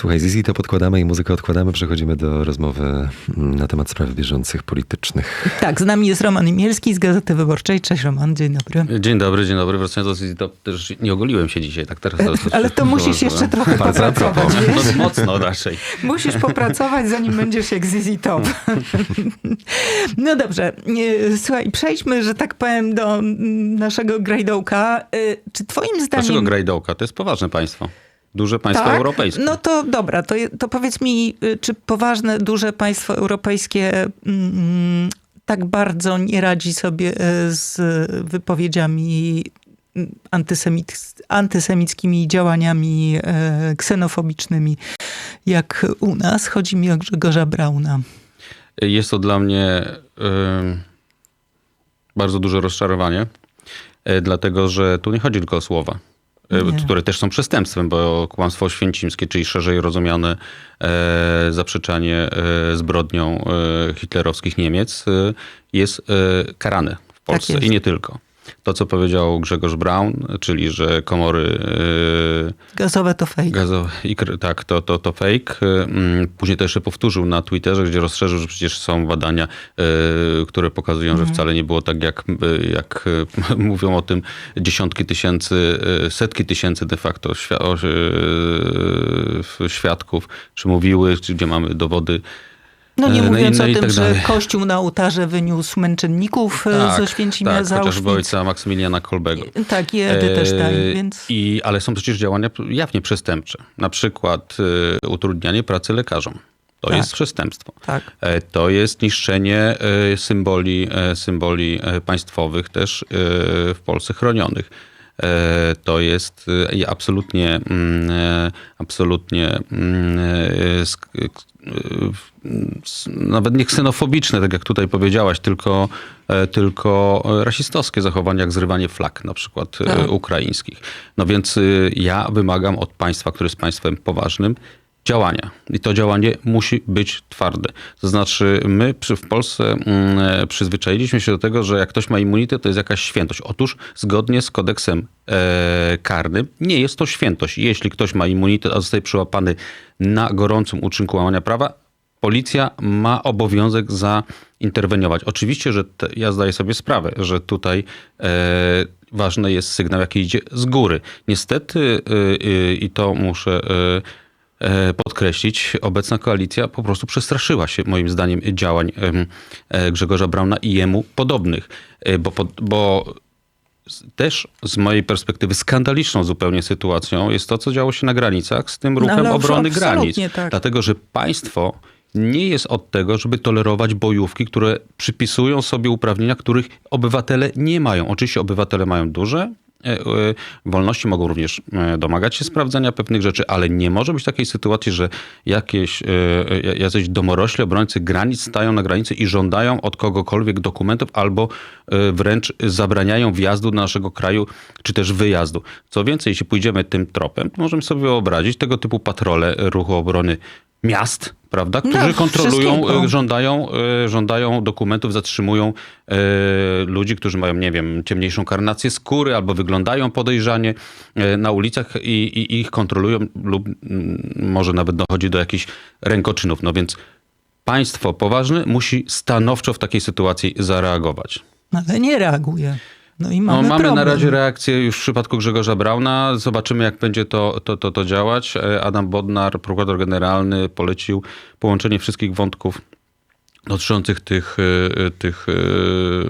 Słuchaj, Zizi to podkładamy i muzykę odkładamy. Przechodzimy do rozmowy mm, na temat spraw bieżących, politycznych. Tak, z nami jest Roman Imielski z Gazety Wyborczej. Cześć Roman, dzień dobry. Dzień dobry, dzień dobry. Wracając do Zizi to też nie ogoliłem się dzisiaj, tak teraz. To, Ale to musisz jeszcze trochę Bardzo popracować, No, mocno raczej. Musisz popracować, zanim będziesz jak Zizi Top. No dobrze, e, słuchaj, przejdźmy, że tak powiem, do mm, naszego grajdołka. E, Czy twoim zdaniem... Dlaczego grajdołka? To jest poważne państwo. Duże państwo tak? europejskie. No to dobra, to, to powiedz mi, y, czy poważne, duże państwo europejskie mm, tak bardzo nie radzi sobie y, z wypowiedziami mm, antysemit, antysemickimi działaniami e, ksenofobicznymi, jak u nas? Chodzi mi o Grzegorza Brauna. Jest to dla mnie ym, bardzo duże rozczarowanie, y, dlatego że tu nie chodzi tylko o słowa, y, Nie. które też są przestępstwem, bo kłamstwo święcimskie, czyli szerzej rozumiane e, zaprzeczanie e, zbrodnią e, hitlerowskich Niemiec, e, jest e, karane w Polsce jest. i nie tylko. To, co powiedział Grzegorz Braun, czyli że komory e, Gazowe to fake. Gazo, i, kr- tak, to, to, to fake. Mm, Później to jeszcze powtórzył na Twitterze, gdzie rozszerzył, że przecież są badania, y, które pokazują, że wcale nie było tak, jak, jak mówią o tym dziesiątki tysięcy, setki tysięcy de facto świadków, czy mówiły, gdzie mamy dowody. No nie e, no i- mówiąc no o tym, tak że dalej. Kościół na ołtarze wyniósł męczenników tak, ze Święcimia tak, za chociażby ojca Maksymiliana Kolbego. Tak, i Edy też tak, E, więc... I, ale są przecież działania jawnie przestępcze. Na przykład e, utrudnianie pracy lekarzom. To Tak. jest przestępstwo. Tak. E, To jest niszczenie e, symboli, e, symboli e, państwowych też e, w Polsce chronionych. E, To jest e, absolutnie, mm, e, absolutnie mm, nawet nie ksenofobiczne, tak jak tutaj powiedziałaś, tylko, tylko rasistowskie zachowania, jak zrywanie flag na przykład ukraińskich. No więc ja wymagam od państwa, które jest państwem poważnym, działania. I to działanie musi być twarde. To znaczy, my przy, w Polsce mm, e, przyzwyczailiśmy się do tego, że jak ktoś ma immunitet, to jest jakaś świętość. Otóż zgodnie z kodeksem e, karnym nie jest to świętość. Jeśli ktoś ma immunitet, a zostaje przyłapany na gorącym uczynku łamania prawa, policja ma obowiązek zainterweniować. Oczywiście, że te, ja zdaję sobie sprawę, że tutaj e, ważny jest sygnał, jaki idzie z góry. Niestety, i to muszę podkreślić, obecna koalicja po prostu przestraszyła się, moim zdaniem, działań e, Grzegorza Brauna i jemu podobnych. E, Bo, bo też z mojej perspektywy skandaliczną zupełnie sytuacją jest to, co działo się na granicach z tym ruchem ale obrony granic. tak. Dlatego, że państwo nie jest od tego, żeby tolerować bojówki, które przypisują sobie uprawnienia, których obywatele nie mają. Oczywiście obywatele mają duże e, e, wolności, mogą również e, domagać się sprawdzania pewnych rzeczy, ale nie może być takiej sytuacji, że jakieś, e, e, jacyś domorośli obrońcy granic stają na granicy i żądają od kogokolwiek dokumentów albo e, wręcz zabraniają wjazdu do naszego kraju, czy też wyjazdu. Co więcej, jeśli pójdziemy tym tropem, to możemy sobie wyobrazić tego typu patrole ruchu obrony miast, prawda, którzy No, kontrolują, e, żądają, e, żądają dokumentów, zatrzymują e, ludzi, którzy mają, nie wiem, ciemniejszą karnację skóry albo wyglądają podejrzanie na ulicach i, i ich kontrolują lub mm, może nawet dochodzi do jakichś rękoczynów. No więc państwo poważne musi stanowczo w takiej sytuacji zareagować. Ale nie reaguje. No i No, mamy, mamy problem. na razie reakcję już w przypadku Grzegorza Brauna. Zobaczymy, jak będzie to, to, to, to działać. E, Adam Bodnar, prokurator generalny, polecił połączenie wszystkich wątków dotyczących tych, e, tych e,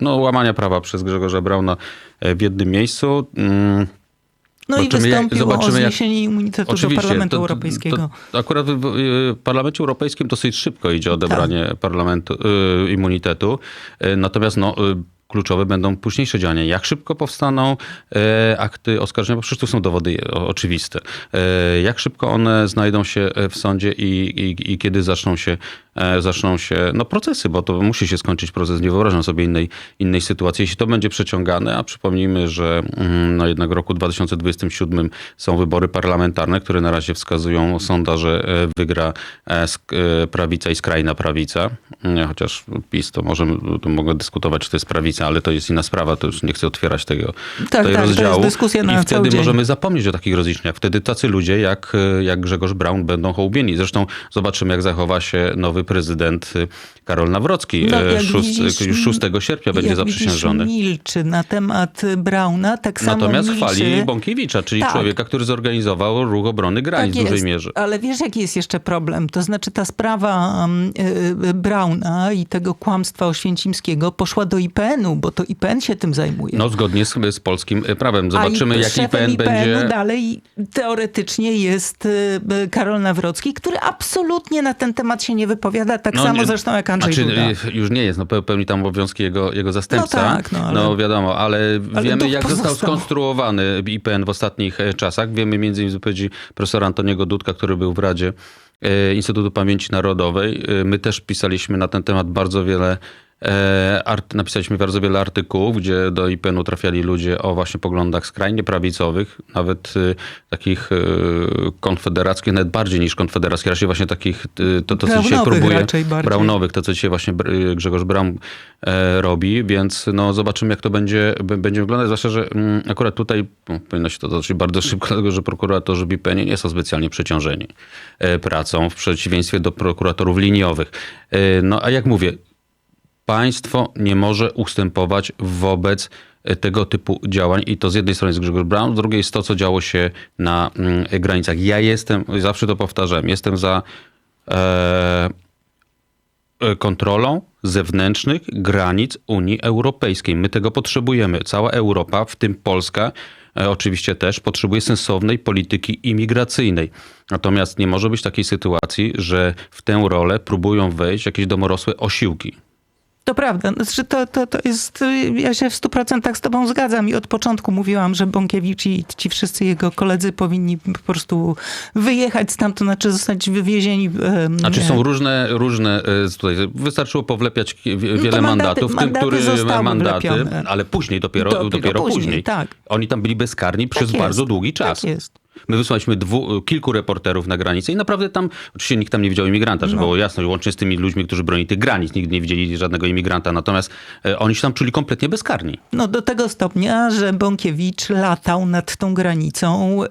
no, łamania prawa przez Grzegorza Brauna w jednym miejscu. Mm, No i Zobaczymy, jak- wystąpił zobaczymy, o jak- zniesienie immunitetu do Parlamentu to- to- Europejskiego. To, akurat w w Parlamencie Europejskim dosyć szybko idzie odebranie Tak. parlamentu, y, immunitetu. Natomiast no, kluczowe będą późniejsze działania. Jak szybko powstaną e, akty oskarżenia, bo przecież tu są dowody o- oczywiste. E, jak szybko one znajdą się w sądzie i, i, i kiedy zaczną się e, zaczną się no, procesy, bo to musi się skończyć proces. Nie wyobrażam sobie innej, innej sytuacji. Jeśli to będzie przeciągane, a przypomnijmy, że mm, no, jednak w roku 2027 są wybory parlamentarne, które na razie wskazują sondaże, e, wygra e, e, prawica i skrajna prawica. Nie, Chociaż PiS to może to mogę dyskutować, czy to jest prawica, ale to jest inna sprawa, to już nie chcę otwierać tego, Tak, tego tak, to jest rozdziału. dyskusja na I wtedy dzień. możemy zapomnieć o takich rozliczeniach. Wtedy tacy ludzie jak, jak Grzegorz Braun będą hołubieni. Zresztą zobaczymy, jak zachowa się nowy prezydent y, Karol Nawrocki. No, E, szóst- widzisz, już 6 sierpnia będzie zaprzysiężony. Widzisz, milczy na temat Brauna, tak samo Natomiast milczy... chwali Bąkiewicza, czyli Tak. człowieka, który zorganizował ruch obrony granic w Tak dużej jest, mierze. Ale wiesz, jaki jest jeszcze problem? To znaczy ta sprawa um, y, y, Brauna i tego kłamstwa oświęcimskiego poszła do IPN-u, bo to IPN się tym zajmuje. No zgodnie z, z polskim e, prawem. Zobaczymy, i jak szefem IPN IPN-u będzie... dalej teoretycznie jest y, Karol Nawrocki, który absolutnie na ten temat się nie wypowiada, tak No, samo nie- zresztą jak Andrzej znaczy, Duda. Już nie jest, no pe- pełni tam obowiązki jego, jego zastępca. No tak, no ale- wiadomo, ale, Ale wiemy jak został pozostał. skonstruowany IPN w ostatnich e, czasach. Wiemy między innymi z wypowiedzi profesora Antoniego Dudka, który był w Radzie e, Instytutu Pamięci Narodowej. E, My też pisaliśmy na ten temat bardzo wiele art, napisaliśmy bardzo wiele artykułów, gdzie do IPN-u trafiali ludzie o właśnie poglądach skrajnie prawicowych, nawet e, takich e, konfederackich, nawet bardziej niż konfederackich, raczej właśnie takich, e, to, to co dzisiaj próbuje. Braunowych, to co dzisiaj właśnie Grzegorz Braun e, robi, więc no zobaczymy jak to będzie, będzie wyglądać, zwłaszcza, że mm, akurat tutaj no, powinno się to toczyć bardzo szybko, dlatego że prokuratorzy w IPN nie są specjalnie przeciążeni e, pracą, w przeciwieństwie do prokuratorów liniowych. E, No a jak mówię, państwo nie może ustępować wobec e, tego typu działań i to z jednej strony jest Grzegorz Braun, z drugiej jest to, co działo się na mm, granicach. Ja jestem, zawsze to powtarzam, jestem za e, e, kontrolą zewnętrznych granic Unii Europejskiej. My tego potrzebujemy. Cała Europa, w tym Polska, e, oczywiście też potrzebuje sensownej polityki imigracyjnej. Natomiast nie może być takiej sytuacji, że w tę rolę próbują wejść jakieś domorosłe osiłki. To prawda. Znaczy to, to, to jest, ja się w stu procentach z tobą zgadzam i od początku mówiłam, że Bąkiewicz i ci wszyscy jego koledzy powinni po prostu wyjechać stamtąd, znaczy zostać wywiezieni. Znaczy są różne, różne e, tutaj wystarczyło powlepiać wie- wiele No mandaty- mandatów, w tym, mandaty który mandaty, wlepione. ale później dopiero, Dopiero dopiero, później, później. tak. Oni tam byli bezkarni przez Tak bardzo jest, długi czas. Tak jest. My wysłaliśmy dwu, kilku reporterów na granicę i naprawdę tam, oczywiście nikt tam nie widział imigranta, żeby No. było jasne, łącznie z tymi ludźmi, którzy bronili tych granic, nigdy nie widzieli żadnego imigranta, natomiast e, oni się tam czuli kompletnie bezkarni. No do tego stopnia, że Bąkiewicz latał nad tą granicą e,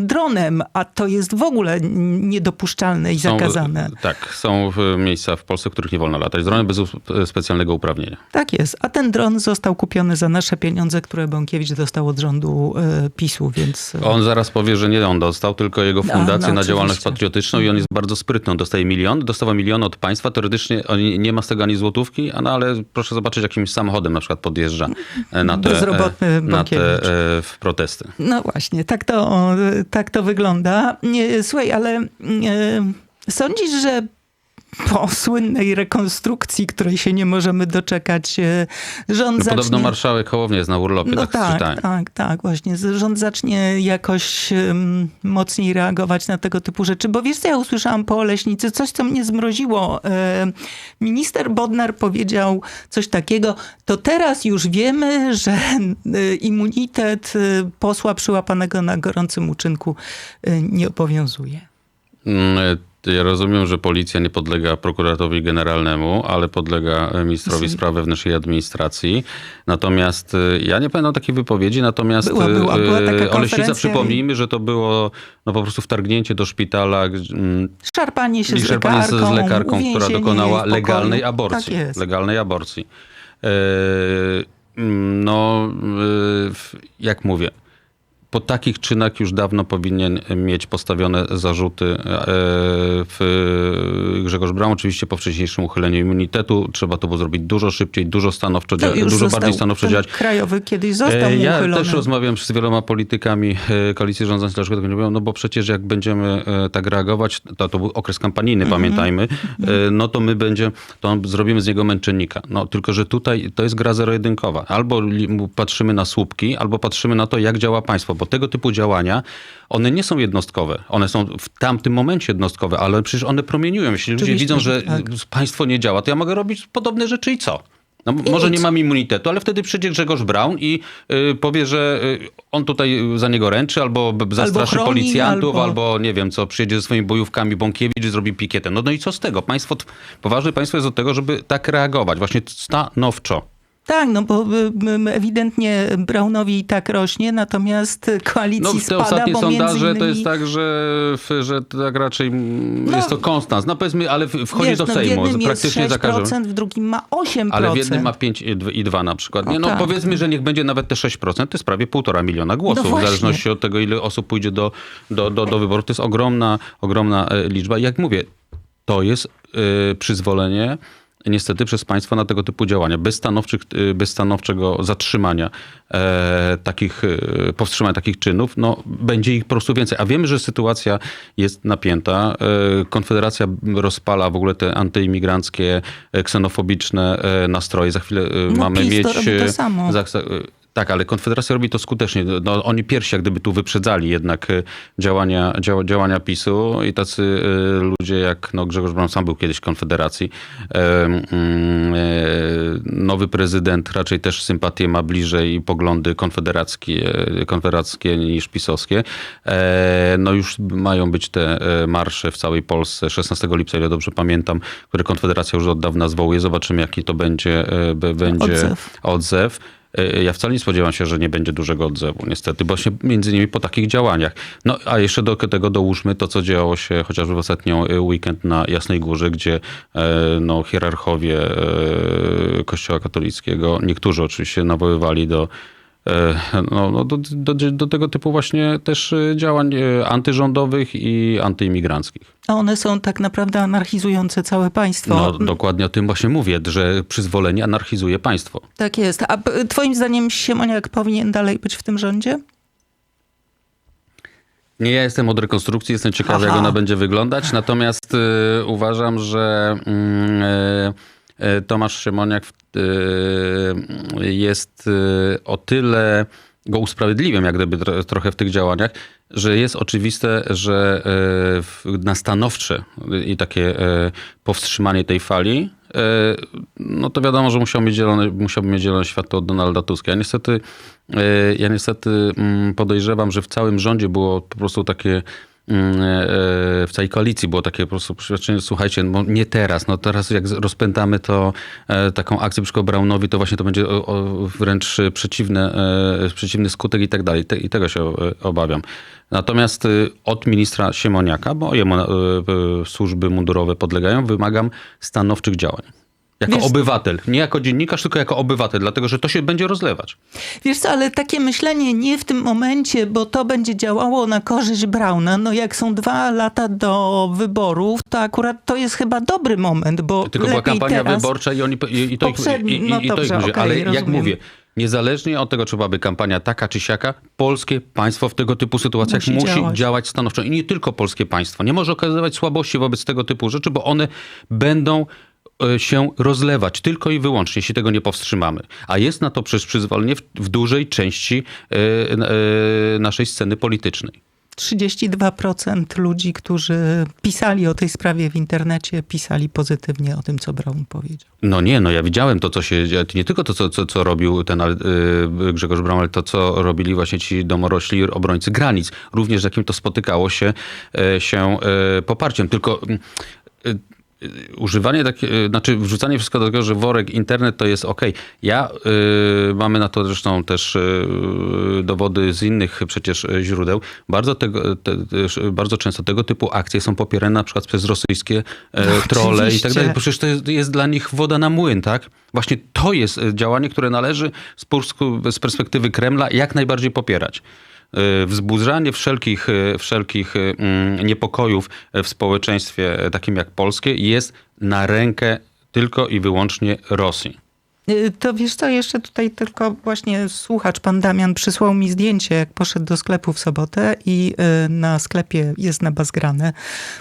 dronem, a to jest w ogóle niedopuszczalne i Są, zakazane. Tak, są miejsca w Polsce, w których nie wolno latać z dronem bez e, specjalnego uprawnienia. Tak jest. A ten dron został kupiony za nasze pieniądze, które Bąkiewicz dostał od rządu e, PiSu, więc... On zaraz powie, że nie on dostał, tylko jego No, fundację no, na działalność patriotyczną i on jest bardzo sprytny. On dostaje milion, dostawał milion od państwa, teoretycznie on nie- ma z tego ani złotówki, no, ale proszę zobaczyć, jakimś samochodem na przykład podjeżdża e, na te, Bezrobotny e, na te e, w protesty. No właśnie, tak to, tak to wygląda. Słuchaj, ale sądzisz, że po słynnej rekonstrukcji, której się nie możemy doczekać, e, rząd No, zacznie... Podobno marszałek Hołownia jest na urlopie, No tak, tak, czytałem. tak, tak, właśnie. Rząd zacznie jakoś um, mocniej reagować na tego typu rzeczy. Bo wiesz, co ja usłyszałam po Oleśnicy? Coś, co mnie zmroziło. E, Minister Bodnar powiedział coś takiego, to teraz już wiemy, że e, immunitet e, posła przyłapanego na gorącym uczynku nie obowiązuje. Ja rozumiem, że policja nie podlega prokuratorowi generalnemu, ale podlega e, ministrowi spraw wewnętrznych i administracji. Natomiast e, ja nie pamiętam takiej wypowiedzi, natomiast Była, była, e, była taka Oleśnica, przypomnijmy, że to było no, po prostu wtargnięcie do szpitala, mm, Szarpanie się z lekarką, z lekarką, która dokonała pokoju. legalnej aborcji. Tak legalnej aborcji. No, jak mówię, po takich czynach już dawno powinien mieć postawione zarzuty e, w Grzegorz Braun. Oczywiście po wcześniejszym uchyleniu immunitetu trzeba to było zrobić dużo szybciej, dużo stanowczo, dzia- dużo został bardziej stanowczo działać. Krajowy kiedyś został E, Ja uchylony. też rozmawiam z wieloma politykami e, koalicji rządzącej, dlaczego tego nie mówią, no bo przecież jak będziemy e, tak reagować, to, to był okres kampanijny, Mhm. pamiętajmy, e, no to my będzie, to zrobimy z niego męczennika. No tylko, że tutaj to jest gra zero-jedynkowa. Albo patrzymy na słupki, albo patrzymy na to, jak działa państwo, bo tego typu działania, one nie są jednostkowe. One są w tamtym momencie jednostkowe, ale przecież one promieniują. Jeśli ludzie widzą, że tak. państwo nie działa, to ja mogę robić podobne rzeczy i co? No, może nie mam immunitetu, ale wtedy przyjdzie Grzegorz Braun i y, powie, że y, on tutaj za niego ręczy, albo zastraszy chroni, policjantów, albo... albo- nie wiem co, przyjedzie ze swoimi bojówkami Bąkiewicz i zrobi pikietę. No, no i co z tego? Państwo, poważne państwo jest od tego, żeby tak reagować, właśnie stanowczo. Tak, no bo y, ewidentnie Braunowi i tak rośnie, natomiast koalicji No w te spada, ostatnie bo sondaże innymi... to jest tak, że, że tak raczej mm, No, jest to konstans. No powiedzmy, ale wchodzi Wiesz, do no, w Sejmu praktycznie jest za każdym. 6%, w drugim ma 8%. Ale w jednym ma 5 i 2 na przykład. Nie, no tak. powiedzmy, że niech będzie nawet te 6%, to jest prawie półtora miliona głosów. No w zależności od tego, ile osób pójdzie do, do, do, do wyborów. To jest ogromna, ogromna e, liczba. I jak mówię, to jest e, przyzwolenie niestety przez państwo na tego typu działania. Bez, stanowczych, e, bez stanowczego zatrzymania e, takich, e, powstrzymania takich czynów, no będzie ich po prostu więcej. A wiemy, że sytuacja jest napięta. E, Konfederacja rozpala w ogóle te antyimigranckie, e, ksenofobiczne e, nastroje. Za chwilę e, No mamy PiS mieć... to robi to samo. za- tak, ale Konfederacja robi to skutecznie. No, oni pierwsi jak gdyby tu wyprzedzali jednak e, działania, działa, działania PiSu i tacy e, ludzie jak no, Grzegorz Braun sam był kiedyś w Konfederacji. Mm, e, nowy prezydent raczej też sympatię ma bliżej i poglądy konfederackie, konfederackie niż pisowskie. E, no już mają być te e, marsze w całej Polsce 16 lipca, ile dobrze pamiętam, które Konfederacja już od dawna zwołuje. Zobaczymy jaki to będzie, będzie Odzew. odzew. E, Ja wcale nie spodziewam się, że nie będzie dużego odzewu, niestety, właśnie między innymi po takich działaniach. No a jeszcze do tego dołóżmy to, co działo się chociażby w ostatnią e, weekend na Jasnej Górze, gdzie e, no, hierarchowie Kościoła katolickiego, niektórzy oczywiście nawoływali do, no, no, do, do, do tego typu właśnie też e, działań e, antyrządowych i antyimigranckich. A one są tak naprawdę anarchizujące całe państwo. No dokładnie o tym właśnie mówię, że przyzwolenie anarchizuje państwo. Tak jest. A twoim zdaniem Siemoniak powinien dalej być w tym rządzie? Nie, ja jestem od rekonstrukcji, jestem ciekawy, jak Aha. ona będzie wyglądać. Natomiast y, uważam, że y, y, Tomasz Szymoniak y, jest y, o tyle go usprawiedliwiam, jak gdyby tro, trochę w tych działaniach, że jest oczywiste, że na stanowcze i takie powstrzymanie tej fali, no to wiadomo, że musiał mieć zielone, musiałby mieć zielone światło od Donalda Tuska. Ja niestety, ja niestety mm, podejrzewam, że w całym rządzie było po prostu takie e, w całej koalicji było takie po prostu przeświadczenie, słuchajcie, no nie teraz, no teraz jak rozpętamy to e, taką akcję przeciwko Braunowi, to właśnie to będzie wręcz przeciwne, e, przeciwny skutek i tak dalej. I tego się e, obawiam. Natomiast e, od ministra Siemoniaka, bo jemu e, e, służby mundurowe podlegają, wymagam stanowczych działań. Jako Wiesz- obywatel. Nie jako dziennikarz, tylko jako obywatel, dlatego że to się będzie rozlewać. Wiesz co, ale takie myślenie nie w tym momencie, bo to będzie działało na korzyść Brauna. No jak są dwa lata do wyborów, to akurat to jest chyba dobry moment, bo Tylko była kampania teraz... wyborcza i, oni, i, i to ich, Poprzedni- i, i, no to ich mówi. okej, Ale jak rozumiem. mówię, niezależnie od tego, czy byłaby kampania taka czy siaka, polskie państwo w tego typu sytuacjach Musi musi, działać. działać. stanowczo. I nie tylko polskie państwo. Nie może okazywać słabości wobec tego typu rzeczy, bo one będą się rozlewać tylko i wyłącznie, jeśli tego nie powstrzymamy. A jest na to przecież przyzwolenie w, w dużej części e, e, naszej sceny politycznej. 32% ludzi, którzy pisali o tej sprawie w internecie, pisali pozytywnie o tym, co Braun powiedział. No nie, no ja widziałem to, co się dzieje. Nie tylko to, co, co, co robił ten y, Grzegorz Braun, ale to, co robili właśnie ci domorośli obrońcy granic. Również z jakim to spotykało się, e, się e, poparciem. Tylko mm, używanie takie, y, znaczy wrzucanie wszystko do tego, że worek, internet to jest ok. Ja, y, mamy na to zresztą też y, dowody z innych przecież źródeł. Bardzo, tego, te, bardzo często tego typu akcje są popierane na przykład przez rosyjskie e, No, trole i tak dalej. Przecież to jest, jest dla nich woda na młyn, tak? Właśnie to jest e, działanie, które należy z, z perspektywy Kremla jak najbardziej popierać. E, Wzbudzanie wszelkich, e, wszelkich e, mm, niepokojów w społeczeństwie e, takim jak polskie jest na rękę tylko i wyłącznie Rosji. Y, To wiesz co, jeszcze tutaj tylko właśnie słuchacz, pan Damian przysłał mi zdjęcie, jak poszedł do sklepu w sobotę i y, na sklepie jest nabazgrane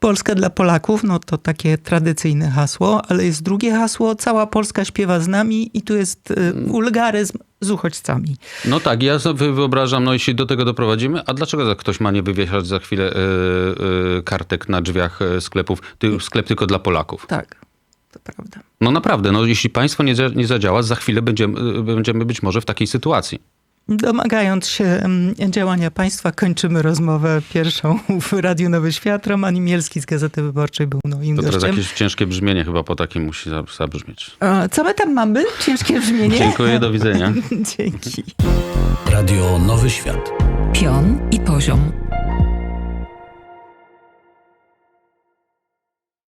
Polska dla Polaków, no to takie tradycyjne hasło, ale jest drugie hasło, cała Polska śpiewa z nami i tu jest y, wulgaryzm z uchodźcami. No tak, ja sobie wyobrażam, no jeśli do tego doprowadzimy, a dlaczego ktoś ma nie wywieszać za chwilę e, e, kartek na drzwiach e, sklepów, ty, sklep tylko dla Polaków? Tak, to prawda. No naprawdę, no jeśli państwo nie, nie zadziała, za chwilę będziemy, będziemy być może w takiej sytuacji. Domagając się działania państwa, kończymy rozmowę pierwszą w Radiu Nowy Świat. Roman Imielski z Gazety Wyborczej był moim To teraz gościem. jakieś ciężkie brzmienie chyba po takim musi za- zabrzmieć. Co my tam mamy? Ciężkie brzmienie? Dziękuję, do widzenia. Dzięki. Radio Nowy Świat. Pion i poziom.